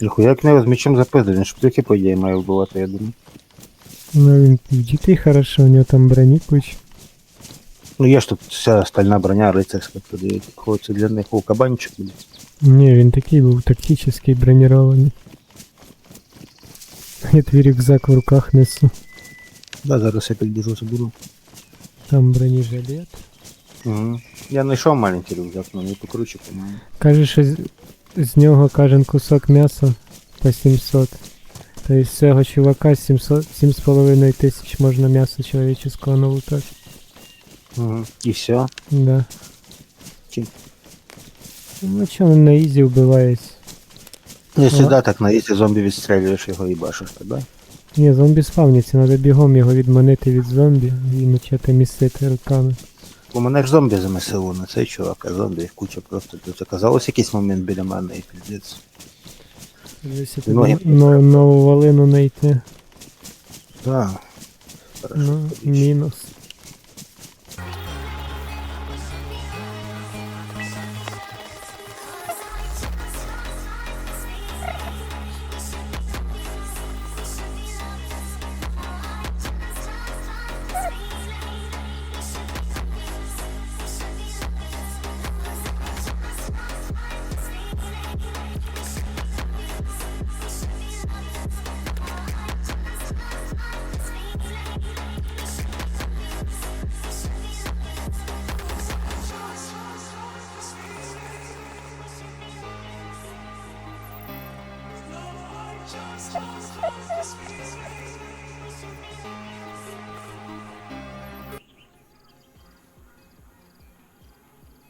Ніхуя як не з мечем запиздив, він ж тільки по ідеї має вбивати, я думаю. Ну він в дітей хорошо, у нього там броні куча. Ну є ж тут вся стальна броня рицарська туди. Хочеться для них у кабанчик буде. Ні, він такий був тактичний, бронірований. Я твій рюкзак в руках несу. Да, зараз я підбіжу заберу. Там бронежилет. Угу. Я знайшов маленький рюкзак, але не покруче, по-моєму. Каже, що з, нього кожен кусок м'яса по 700. Тобто з цього чувака 700, 7,5 тисяч можна м'яса чоловічого налутати. Угу. І все. Да. Чим? Ну чо, він на ізі вбивається. Ну, Ага. завжди так на ісі зомбі відстрілюєш його і башиш тебе. Ні, зомбі спавняться, треба бігом його відманити від зомбі і почати містити руками. У мене ж зомбі замесило на цей чувак, а зомбі їх куча просто тут оказалось якийсь момент біля мене і піздець. Дивися, Ну, нову валину знайти. Так. Хорошо. Ну, мінус.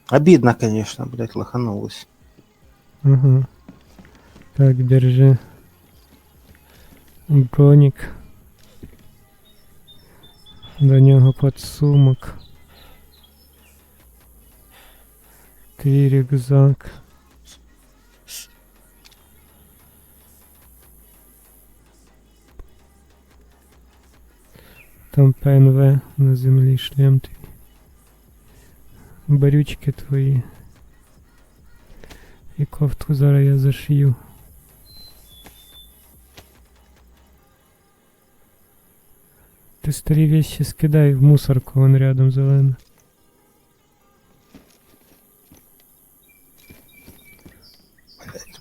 Обидно, конечно, блять, лоханулось. Ага. Так, держи. Бронік. До нього подсумок. Твій рюкзак. Там ПНВ на землі шлем твій. Барючки твої. І кофту зараз я зашью. Ти старі вещи скидай в мусорку, вон рядом зелена.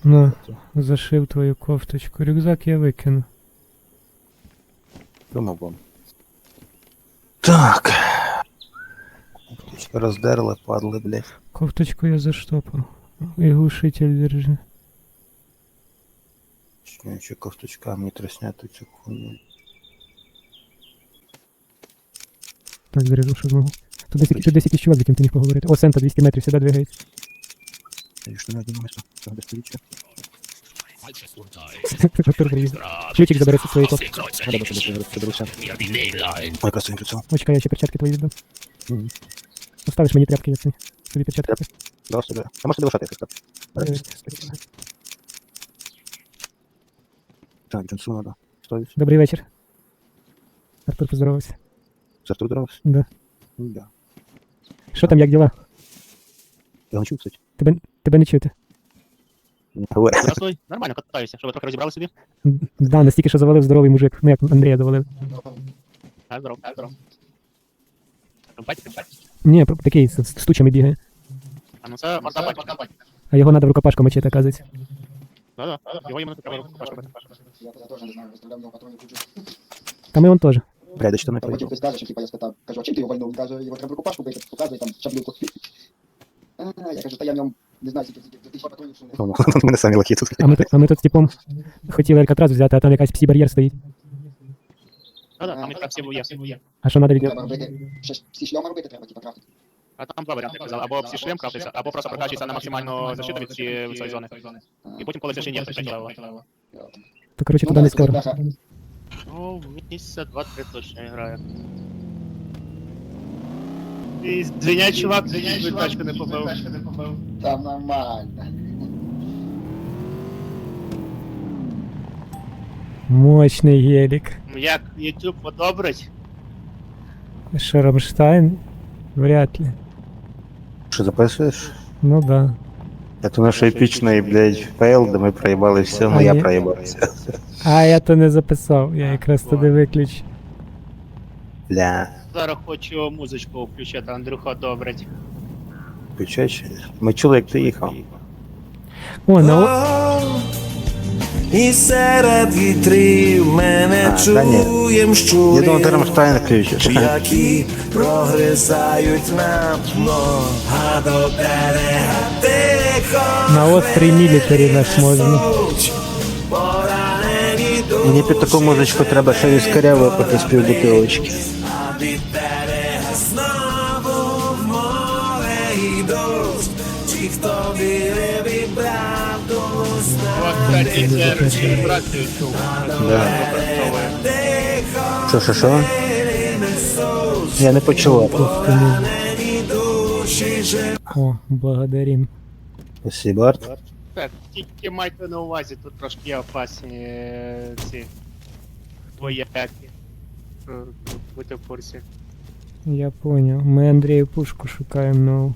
На, зашив твою кофточку. Рюкзак я викину. Думав вам. Так. Роздерли, падли, блять. Кофточку я заштопав. І глушитель держи. Чи ще ковточками трясняти цю хуйню. Так, бережу, що змогу. Тут десь, тут десь якийсь чувак, з яким ти міг поговорити. О, Сента 200 метрів, сюди двигається. Я що не одягнувся. Це де стоїть? Артур приїздив. Ключик забере зі своєї кофти. Треба, щоб я подивився. Ой, красивий прицел. Ось чекай, я ще перчатки твої віддам. Мгм. Оставиш мені тряпки, я ці. Тобі перчатки. Давай сюди. А можете лишати, якщо так. Е, Так, Джонсу надо. Стоїть. Добрий вечір. Артур поздоровався. Це Артур Дравс? Да. Да. Що там, як діла? Я не чув, кстати. Тебе, тебе не чути. Не говори. Здравствуй. Нормально катаюся. Що ви трохи розібрали собі? Да, настільки, що завалив здоровий мужик. Ну як Андрія завалив. Так, здоров, так, здоров. Компать, компать. Ні, про- такий з, з тучами бігає. А ну це мордабать. А його треба в рукопашку мочити, оказується. Да, да. Його йому не треба руку пашкати. Я тогда тоже не знаю, выставлял его патроны кучу. Там і он теж. Блядь, що не Потім поїхав. хтось каже, що типа я спитав, кажу, а чим ти його вальнув? Він каже, його треба рукопашку бити, показує там шаблюку. А, Я кажу, та я в ньому не знаю, скільки скільки, тисяч патронів сунув. Ну, ну, Мене самі лохи тут. А ми, тут- а ми тут з типом хотіли Алькатрас взяти, а там якась псі-бар'єр стоїть. Да, да, там і так всі є. А що треба від нього? Треба робити, щось всі шльома робити треба, типа крафтити. А там два варіанти казали. Або всі шлем крафтиться, або просто прокачується на максимальну защиту від цієї цієї зони. І потім, коли це ще ні, то левела. То коротше Ну, туди не да, скоро, скоро. бляха. Ну, місяця два-три точно грає. І звиняй, чувак, звиняй, тачку не побив. Там нормально. Мощний гелік. Як YouTube одобрить? Що, Рамштайн? Вряд ли. Що записуєш? Ну да. Это наш эпичный, блядь, фейл, де ми проїбали все, ну А я ні. проїбався. А, я то не записав, я якраз туди виключив. Бля, Зараз хочу музичку включити, Андрюха одобрить. включач. Ми чули, як ти їхав. О, на о... І серед вітрів мене А, та ні. чуєм Я щури, думав, ти Рамштайн включиш. які прогризають на дно, а до берега тихо на острій мілітарі наш можна. несуть поранені Мені під таку музичку треба ще віскаря випити з півбутилочки. От, кстати, чув. Да. Що, що, що? Я не живуть. О, благодарим. Спасибо, Арт. Так, тільки майте на увазі, тут трошки є опасні е, ці вояки. Е, Будьте в курсі. Я понял. Ми Андрію пушку шукаємо нову.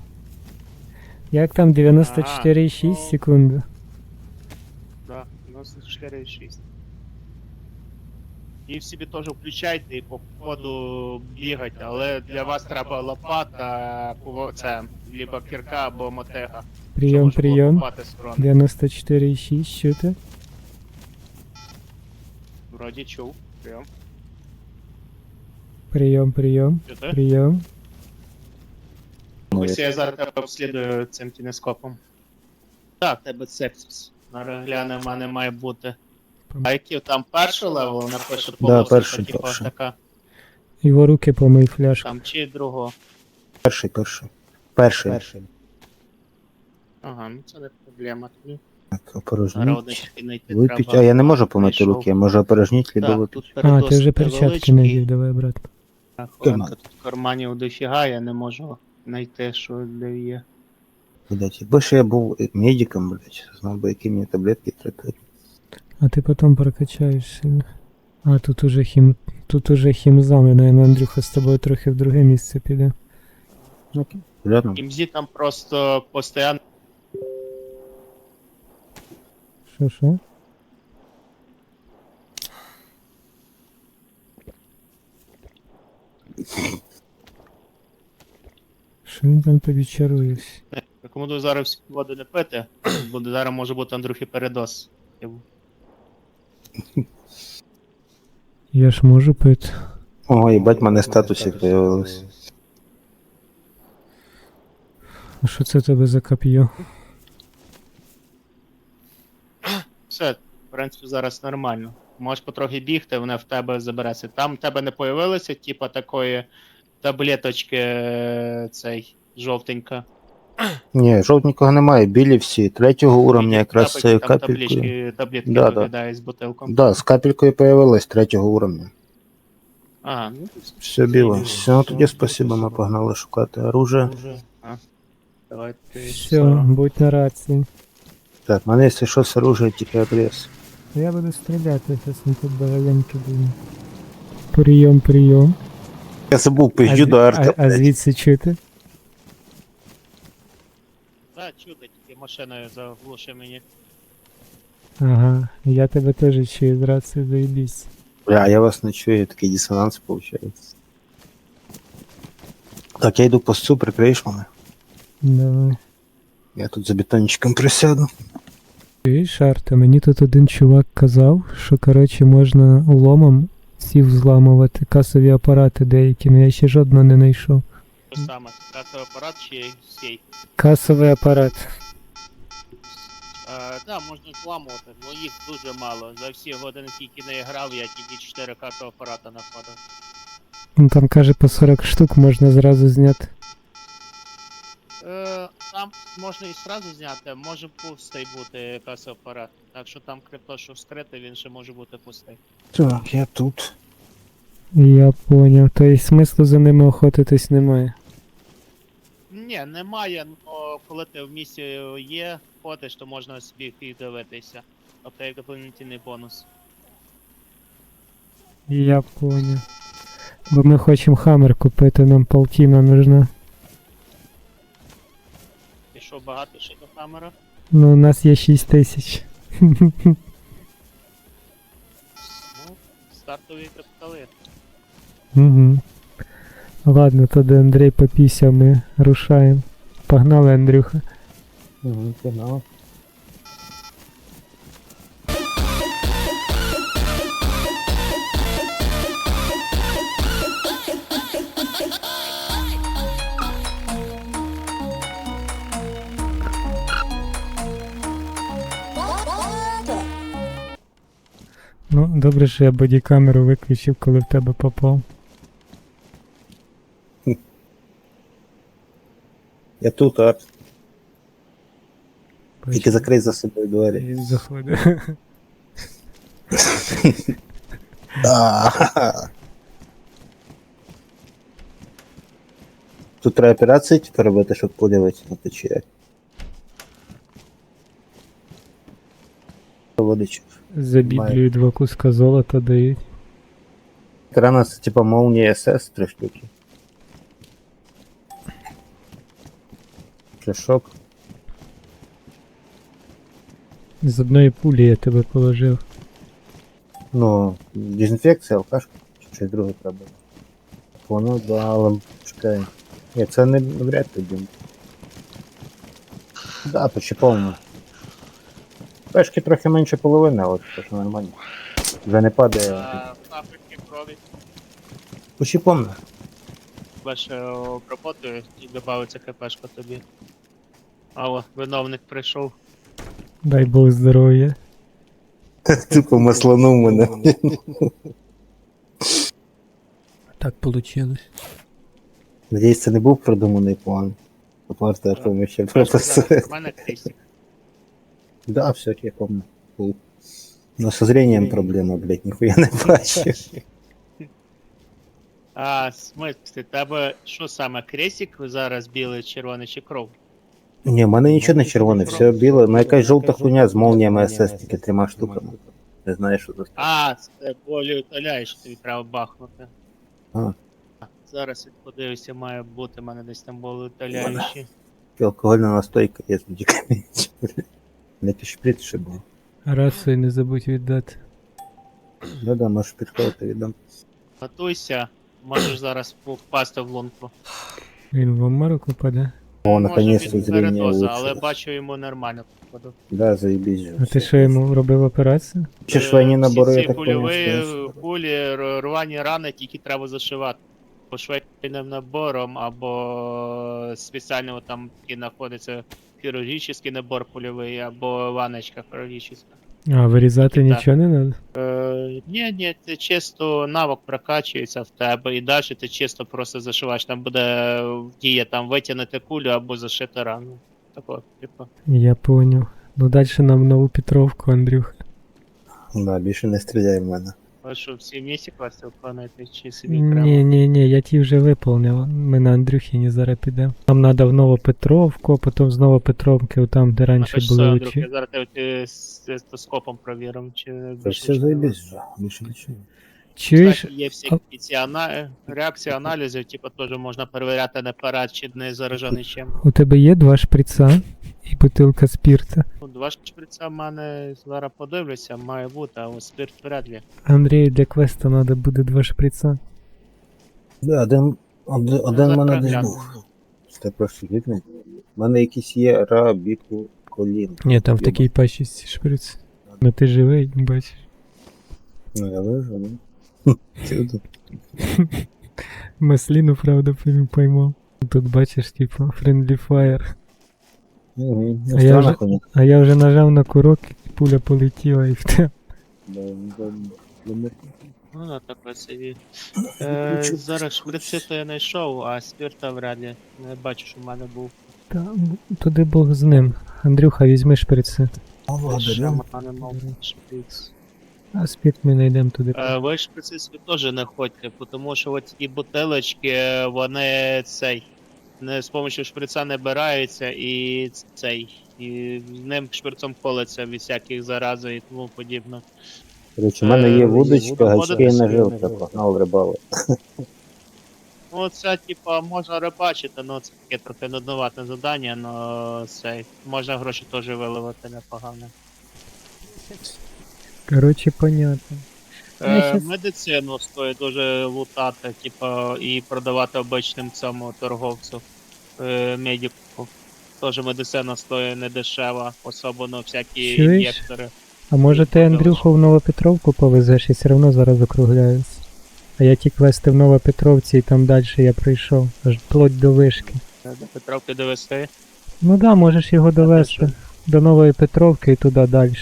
Як там 94,6 ну. секунди? Да, 94,6. І в собі теж включайте і по ходу бігайте, але для вас треба лопата, це, либо кірка або мотега. Прийом, прийом. копати сторони. 94,6, чути? Вроді чув. Прийом. Прийом, прийом, Чути? прийом. Ось я зараз тебе обслідую цим кінескопом. Так, тебе сепсис. Зараз гляне, в мене має бути. А який там перший левел напише полоска, перший, типу, перший. така. Його руки помий фляжку. Там чи другого. Перший, перший. Перший. Перший. Ага, ну це не проблема. Тоді Так, опорожніть. однички знайти Випіть. треба. А я не можу помити Знайшов. руки, я можу опорожніть, либо Так, випіть. тут А, ти вже перчатки невеличкий. надів, давай, брат. А, Хвилинка, тут карманів дофіга, я не можу знайти, що де є. Блять, якби ще я був медиком, блять, знав би, які мені таблетки треба. А ти потім прокачаєш себе. А, тут уже хім. Тут уже хімзами, наверное, Андрюха з тобою трохи в друге місце піде. Рядом. Кімзі там просто постійно Що, що? Що він там тобі чарує? Рекомендую зараз воду не пити, бо зараз може бути Андрюхи передос. Я ж можу пити. О, їбать, мене статусів появилось. А що це тебе за коп'є? Все, в принципі, зараз нормально. Можеш потрохи бігти, вона в тебе забереться. Там в тебе не появилося, типа такої таблеточки е, цей жовтенька. Ні, жовтнікого немає, білі всі. Третього уровня якраз цією там капелькою. таблички, таблетки Да, да. виглядає з бутилком. Да, з капелькою появилась третього уровня. А, ну Все біло. Все, тоді спасибо, ми погнали шукати оружие. давайте. Все, будь на рації. Так, в мене, якщо що, з оружия, тільки обрез. Я буду стріляти, зараз ми тут багаленьки будемо. Прийом, прийом. Я забув, А, пизджу до арта, а, а блядь. звідси чути? Чудо, тільки машиною заглуши мені. Ага, я тебе теж чую з рації, заєбісь. Бля, я вас не чую, такий дисонанс виходить. Так, я йду по сту, прикриєш мене. Давай. Я тут за бетончиком присяду. Чуєш, Арта, мені тут один чувак казав, що коротше можна ломом сів зламувати касові апарати деякі, але я ще жодного не знайшов. Що саме? Касовий апарат чи сей? Касовий апарат. Так, да, можна зламувати, але їх дуже мало. За всі години, скільки не грав, я тільки 4 касового апарата знаходив. Ну там каже по 40 штук можна зразу зняти. Е, там можна і сразу зняти, може пустий бути касовий апарат. Так що там крипто, що вскрити, він ще може бути пустий. Так, я тут. Я поняв. Тобто смислу за ними охотитись немає. Ні, немає, але коли ти в місті є, ходиш, то можна собі їх дивитися. Тобто як дополнительний бонус. Я поняв. Бо ми хочемо хаммер купити, нам полтіна нужна. І що багато ще до камера? Ну, у нас є 6 тисяч. Ну, стартові капітали. Угу. Ладно, тоді Андрій попісяв, ми рушаємо. Погнали, Андрюха. Угу, пігнали. Ну, добре, що я бодікамеру виключив, коли в тебе попав. Я тут, а тільки Бачиш, закрий за собою двері. і Заходить. А-ха-ха. Тут треба операції типу робити, щоб пуля витягнути чи як? Водичок. За Біблію два куска золота дають. Крана це типа молнія СС три штуки. Флешок. З одної пулі я тебе положив. Ну, дезінфекція, алкашка, чи щось друге треба. Воно, да, але чекай. Ні, це не вряд ли дім. Да, почти повно. Пешки трохи менше половини, але це ж нормально. Вже не падає. А, Африки крові. Почти повно. Ваше обработаю і додається КПшка тобі. Алло, виновник прийшов. Дай Бог здоров'я. Тупо масланув мене. Так получилось. Надіюсь, це не був продуманий план. Оплата, а то ми ще просто. У мене крісік. Да, все, я помню. Но со зрением проблема, блядь, нихуя не бачу. А, в смислі, тебе що саме, кресік зараз білий, червоний чи кров? Ні, в мене нічого не червоне, все біле, ну якась жовта хуйня з молніями СС, тільки трьома штуками. Не знаю, що це. А, це болі утоляєш, тобі треба бахнути. А. Зараз я подивлюся, має бути, в мене десь там були утоляючі. Алкогольна настойка є з медикаментів. Не шприц ще був. Рацію не забудь віддати. Да, да, можеш підходити віддам. Готуйся, можеш зараз впасти в лунку. Він в обморок упаде. О, Може наконец-то зрение передоза, але улучшилось. бачу йому нормально походу. Да, заебись же. А ти що йому робив операцію? Чи ж воєнні набори, я ці так понял, кульові що- кулі, р- рвані рани тільки треба зашивати. По швейним набором або спеціально там такий знаходиться хірургічний набор польовий, або ваночка хірургічна. А, вирізати Так. нічого не треба? Е, ні, ні, це чисто навик прокачується в тебе, і далі ти чисто просто зашиваєш. Там буде дія там витягнути кулю або зашити рану. Такого, типу. Я поняв. Ну далі нам нову Петровку, Андрюх. Да, більше не стріляй в мене. Що, всі в місті класти виконуєте, чи собі окремо? Ні, ні, ні, я ті вже виповнив. Ми на Андрюхіні зараз підемо. Нам треба в Новопетровку, а потім з Новопетровки, там, де раніше а були очі. я зараз тебе з стетоскопом провіримо, чи Це все заебись вже, більше нічого. Чуєш? Кстати, є всі ці ана... реакції аналізів, типу, теж можна перевіряти на парад, чи не заражений чим. У тебе є два шприца і бутилка спірта. Ну, Два шприца в мене зараз подивлюся, має бути, а ось спирт вряд ли. Андрію для квеста треба буде два шприца. Да, один, один, один в мене десь був. Це просто видно. У мене якісь є рабіку колін. Ні, там в такій пачці шприц. Ну ти живий, бачиш. Ну я вижу, ну. Масліну, правда, поймав. Тут бачиш, типу, friendly fire. Угу. А я вже- А я вже нажав на курок і пуля полетіла і в те. Ну, ну так собі. Е, зараз шприци то я знайшов, а спирта вряд ли. Не бачу, що в мене був. Та, туди Бог з ним. Андрюха, візьми шприци. В мене мав шприц. А спірт ми знайдемо туди. Е, ви шприци собі теж не ходьте, тому що от ті бутилочки, вони цей. Не з допомогою шприца не бираються і цей. І ним шприцом колеться від всяких заразу і тому подібне. Короче, у мене є Е, вудочка, вудочка, гачки і наживка, погнав в рибалу. Ну, це, типа, можна рибачити, ну це таке трохи нудновате завдання, но це можна гроші теж виливати непогано. Коротше, понятно. Е, щас- Медицину стоїть дуже лутати, типа, і продавати обичним цьому торговцю е, медику. Теж медицина стоїть не дешева, особливо всякі Чуєш? ін'єктори. А може ти Андрюху в Новопетровку повезеш і все одно зараз округляюсь. А я ті квести в Новопетровці і там далі я пройшов. Аж вплоть до вишки. До Петровки довести. Ну да, можеш його довести до Нової Петровки і туди далі.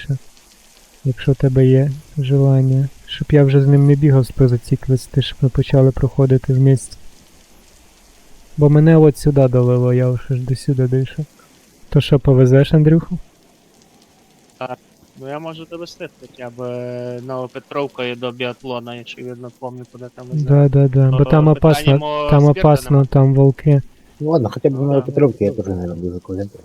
Якщо в тебе є желання. Щоб я вже з ним не бігав за ці квести, щоб ми почали проходити вместе. Бо мене от сюди довело, я вже ж до сюди дійшов. То що, повезеш, Андрюху? Так, Ну я можу довести хоча б е, Новопетровкою до біатлона, якщо видно пам'ятаю, куди там везе. Да, да, да. Бо Ну, там опасно, там опасно, там волки. Ну ладно, хоча б в Ну. Новопетровці я теж не люблю закладати.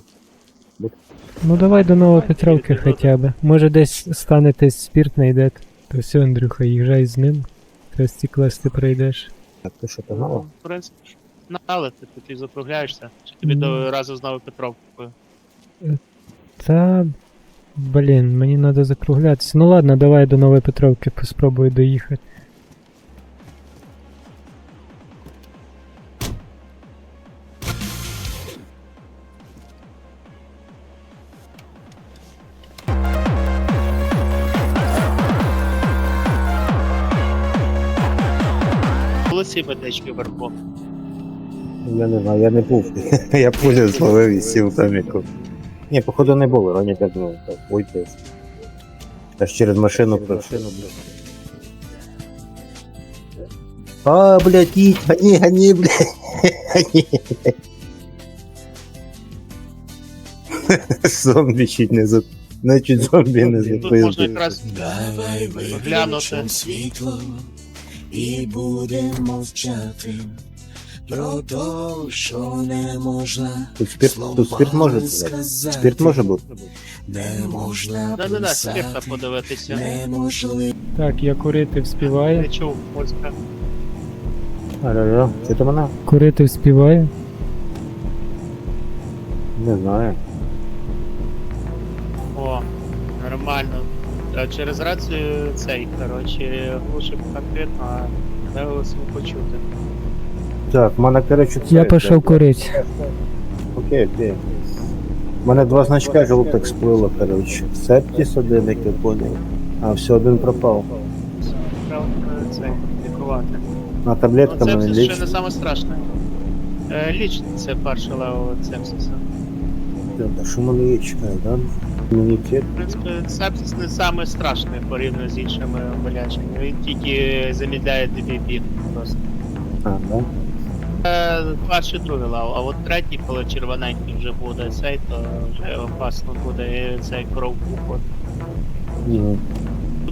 Ну давай до Новопетровки хоча б. Може десь станетесь спірт знайдете. То все, Андрюха, їжджай з ним. Якраз ці квести пройдеш. Так, ти що, Ну, погнала? в принципі, ж, але ти і закругляєшся. Чи тобі Ну. до разу з Новопетровкою? Та. Блін, мені треба закруглятися. Ну ладно, давай до Нової Петровки спробую доїхати. Медички вверху. Я не знаю, я не був. я пулю зловив і сів там яку. Ні, походу не було, Роні так ну, так, ой, десь. Аж через машину пройшов. А, блядь, їдь, гони, гони, блядь. Гони. Зомбі чуть не за... Чуть зомбі не Тут можна запиздив. якраз Давай Глянути. світло і будемо мовчати про те, що не можна. Тут спирт, тут спирт може сказати. Спирт може бути. Не можна писати, подивитися. неможливо. Так, я курити Не вспіваю. чув, польська. Алло, це то вона? Курити вспіваю. Не знаю. О, нормально. А через рацію цей, коротше, глушив конкретно, а не голосом почути. Так, в мене, коротше, це... Я пішов курити. Окей, окей. У мене два значка жовтих сплило, коротше. Септіс один, як я поняв. А все, один пропав. Треба е, цей, лікувати. А таблетка Ну, мене сепсис ще лічить. не саме страшне. Е, ліч це перше лево сепсиса. Так, Що мене є, чекай, да? Імунітет. В принципі, сепсис не саме страшне порівняно з іншими болячками. Він тільки замідляє тобі біг просто. А, да? Е, перший другий лав, а от третій, коли червоненький вже буде цей, то вже опасно буде і цей кров уходить. Ні.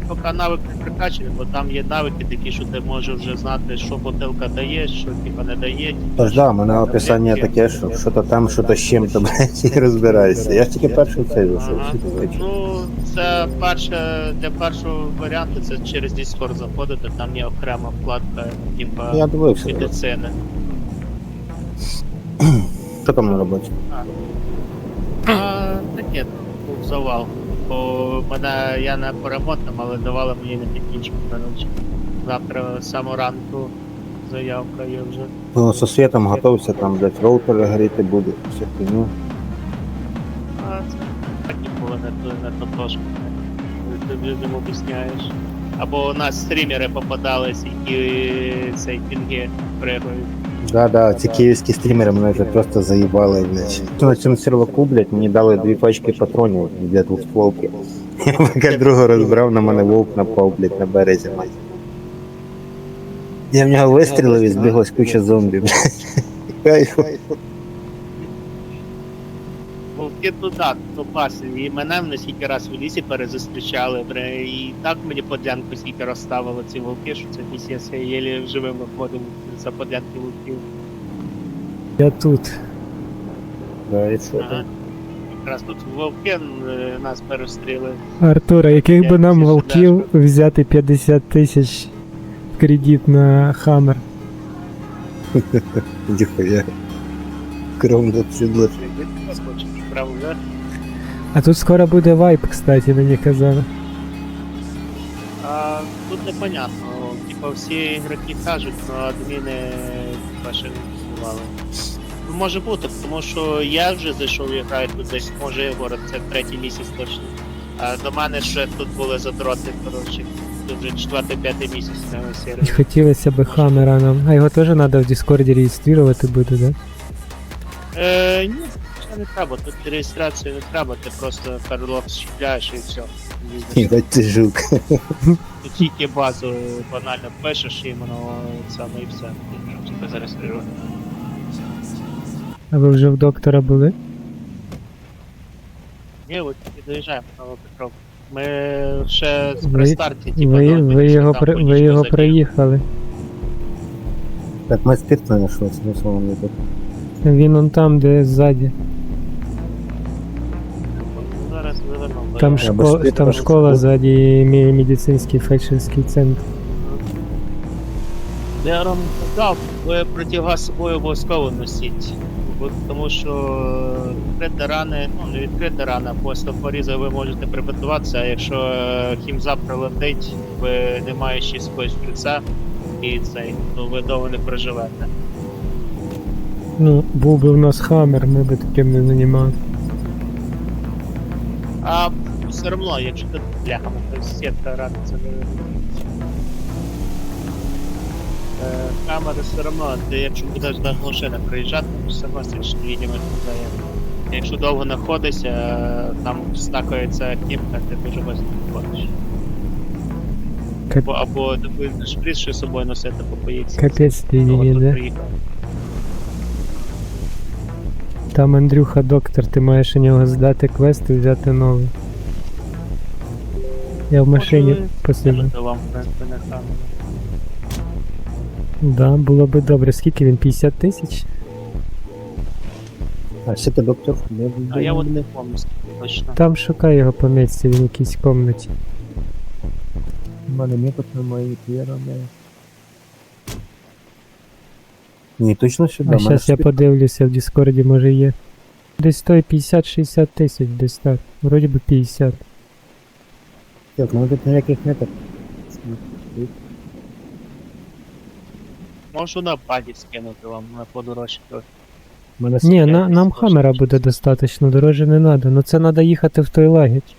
Поки навик не прикачаний, бо там є навики такі, що ти можеш вже знати, що бутилка дає, що типа не дає. Тож да, у мене описання таке, що що то там, що то з чим-то, блядь, і розбирайся. Я ж тільки перший цей зайшов. Ага. Ну, це перше для першого варіанту це через Discord заходити, там є окрема вкладка, типа Я дивився. медицини. Що там на роботі? А, таке був завал. Бо мене я не по ремонтам, але давали мені на технічку, коротше. Завтра з самого ранку заявка є вже. Ну, со світом готовся, там, блядь, роутери горіти буде, все хуйню. А це так ніколи не, то- не то трошки. Ти людям об'ясняєш. Або у нас стрімери попадались, які цей пінги пригають. Да, да, ці київські стрімери мене вже просто заїбали, блядь. На цьому серваку, блядь, мені дали дві пачки патронів для двохстволки. Я поки другу розбрав, на мене вовк напав, блядь, на березі, мать. Я в нього вистрілив і збіглась куча зомбі, блядь. Кайф. Туди, то паси. І мене на скільки раз в лісі перезустрічали, бре, і так мені подлянку скільки розставили ці вовки, що це після я єлі живим виходив за подлянки вовків. Я тут. Да, і що Ага. Якраз тут вовки е, нас перестріли. Артура, яких би нам волків взяти 50 тисяч в кредит на Хаммер? Ніхуя. Кровно сідло. Да? А тут скоро буде вайп, кстати, мені казали. А, тут непонятно. Типа всі ігроки кажуть, але адміни ще не існували. Ну, Може бути, тому що я вже зайшов і граю тут десь, може Єгор, це третій місяць точно. А до мене ще тут були задроти, коротше. Тут вже четвертий-п'ятий місяць на сервері. Хотілося б хамера нам. А його теж треба в Дискорді реєструвати буде, да? Е, ні, не треба, тут реєстрацію не треба, ти просто перлок щіпляєш і все. Їздиш. Єбать ти жук. Тут тільки базу банально пишеш і воно саме і все. І тебе зареєструє. А ви вже в доктора були? Ні, от і доїжджаємо на Петров. Ми ще при старті, типу, Ви, до- ви його, там при, ви його забіг. проїхали. Так ми спирт не знайшли, смисл вам не. Він он там, де ззаді. Там, шко- там школа ззаді мі- медицинський фельдшерський центр. Я вам казав, ви протягаз з собою обов'язково носіть. Бо- Тому що відкрита рани, ну не відкрита рана, просто поріза ви можете прибинтуватися, а якщо е, хімза прилетить, ви не маючи якогось шприца, і цей, то ви довго не проживете. Ну, був би в нас хамер, ми би таким не займалися. А все одно, якщо ти сітка рана, це не. Камери все одно, ти якщо будеш до машини приїжджати, то все одно що відомо дає. Якщо довго знаходишся, там стакається кімка, ти дуже швидко ходиш. Кап... Або, ти будеш шприц з собою носити, бо боїться. Капець ти Довго її, тут Там Андрюха доктор, ти маєш у нього здати квест і взяти новий. Я в машині посижу. Да, було би добре. Скільки він? 50 тисяч? А ще ти доктор? Не А я от не пам'ятаю скільки точно. Там шукай його по місці, він в якійсь комнаті. У мене метод на моїй пірамі. Ні, точно сюди. А зараз я подивлюся в Діскорді, може є. Десь стоїть 50-60 тисяч, десь так. Вроді би 50. Так, ну тут ніяких метод. Можу на баді скинути вам на подорожче трохи. Мене Ні, на, не нам хамера буде достатньо, дороже не треба. Ну це треба їхати в той лагідь.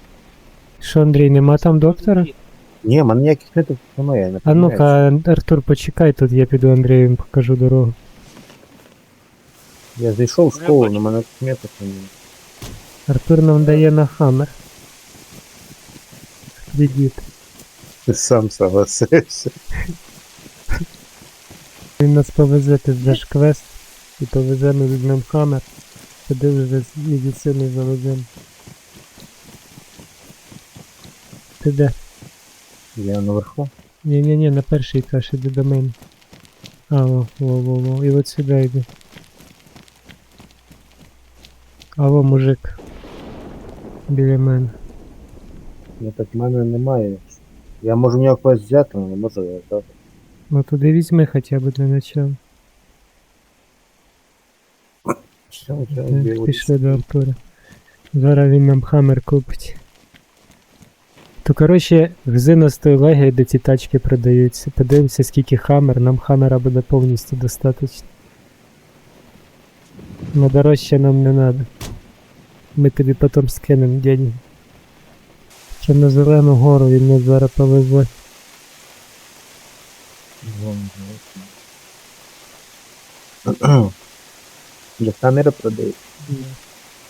Що, Андрій, нема там доктора? Ні, мене ніяких метод немає. я не А ну-ка, Артур, почекай тут, я піду Андрію покажу дорогу. Я зайшов в школу, але мене метод немає. Артур нам дає на хамер. Кредит. Ти сам согласився. Він нас повезе, ти здаш квест і повезе, ми візьмемо хамер. Туди вже з медициною завеземо. Ти де? Я наверху. Ні-ні-ні, на перший етаж іди до мене. А, о, о, о, о, і от сюди йди. Алло, мужик. Біля мене. Ну так в мене немає. Я можу в нього когось взяти, але не можу його здати. Ну туди візьми хоча б для начала. Так. Пішли до Артура. Зараз він нам хаммер купить. То коротше, нас той лагерь, де ці тачки продаються. Подивимося, скільки хаммер, нам хаммера буде повністю достатньо. На дорожче нам не треба. Ми тобі потім скинемо деньги. Що на зелену гору він нас зараз повезе. Для камери продають.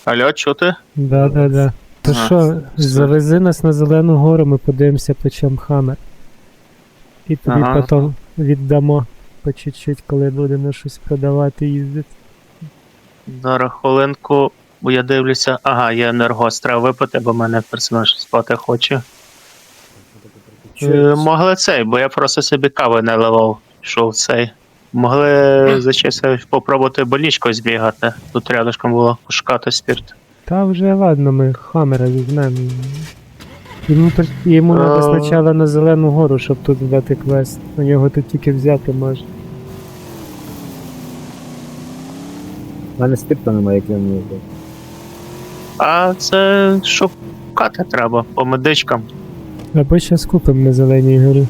Алло, чути? Да, да, да. То Ага, що, завези нас на зелену гору, ми подивимося по чому хамер. І тобі Ага. потім віддамо по чуть-чуть, коли будемо щось продавати їздити. Зараз хвилинку, бо я дивлюся. Ага, є енергос, треба випити, бо мене персонаж спати хоче. Е, могли цей, бо я просто собі кави наливав, йшов цей. Могли за часом попробувати больничку збігати. Тут рядышком було пошукати спірт. Та вже ладно, ми хамера візьмемо. Йому, йому треба Е. спочатку на зелену гору, щоб тут здати квест. У нього тут тільки взяти може. У мене спирту немає, як я вмію. А це шукати треба по медичкам. Або щас купимо на зеленій горі.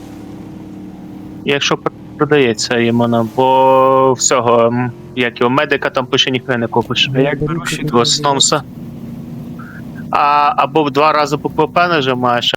Якщо продається іменно, бо всього, як його медика там пише ніхто не купиш. А як Беруть беруть туди того сномса? А, або в два рази по ПП нажимаєш.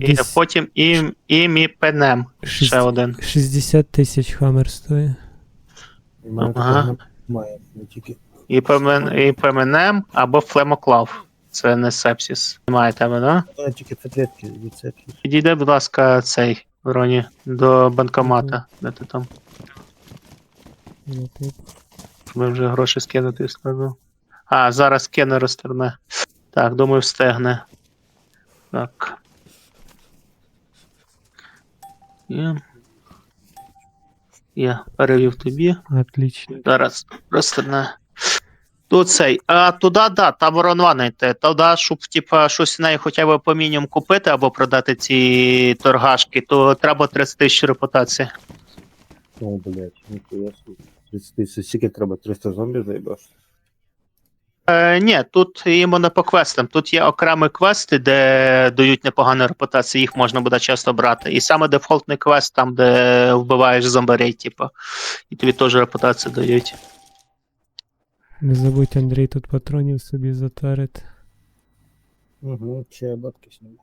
Підіки, нахуй. І потім і, і міпенем. Ще Шість- один. 60 тисяч хаммер стоїть. Ага. І, пемен, і пеменем або флемоклав. Це не сепсіс. Немає тебе, да? У тільки таблетки від сепсису. Підійде, будь ласка, цей Роні до банкомата. Де ти там? Ну, Щоб вже гроші скинути скажу. А, зараз кине розтерне. Так, думаю, встигне. Так. Є. Я перевів тобі. Отлично. Зараз розтерне. Тут цей. А туди, да, там воронва йти. Туди, щоб типа, щось неї хоча б по мінімум купити або продати ці торгашки, то треба 30 тисяч репутації. О, блядь, ніхуя собі. 30 тисяч, скільки треба? 300 зомбі заїбаш? Е, ні, тут іменно по квестам. Тут є окремі квести, де дають непогану репутацію, їх можна буде часто брати. І саме дефолтний квест, там, де вбиваєш зомбарей, типу, і тобі теж репутацію дають. Не забудь, Андрій, тут патронів собі затарити. Угу, ще бабки сняли.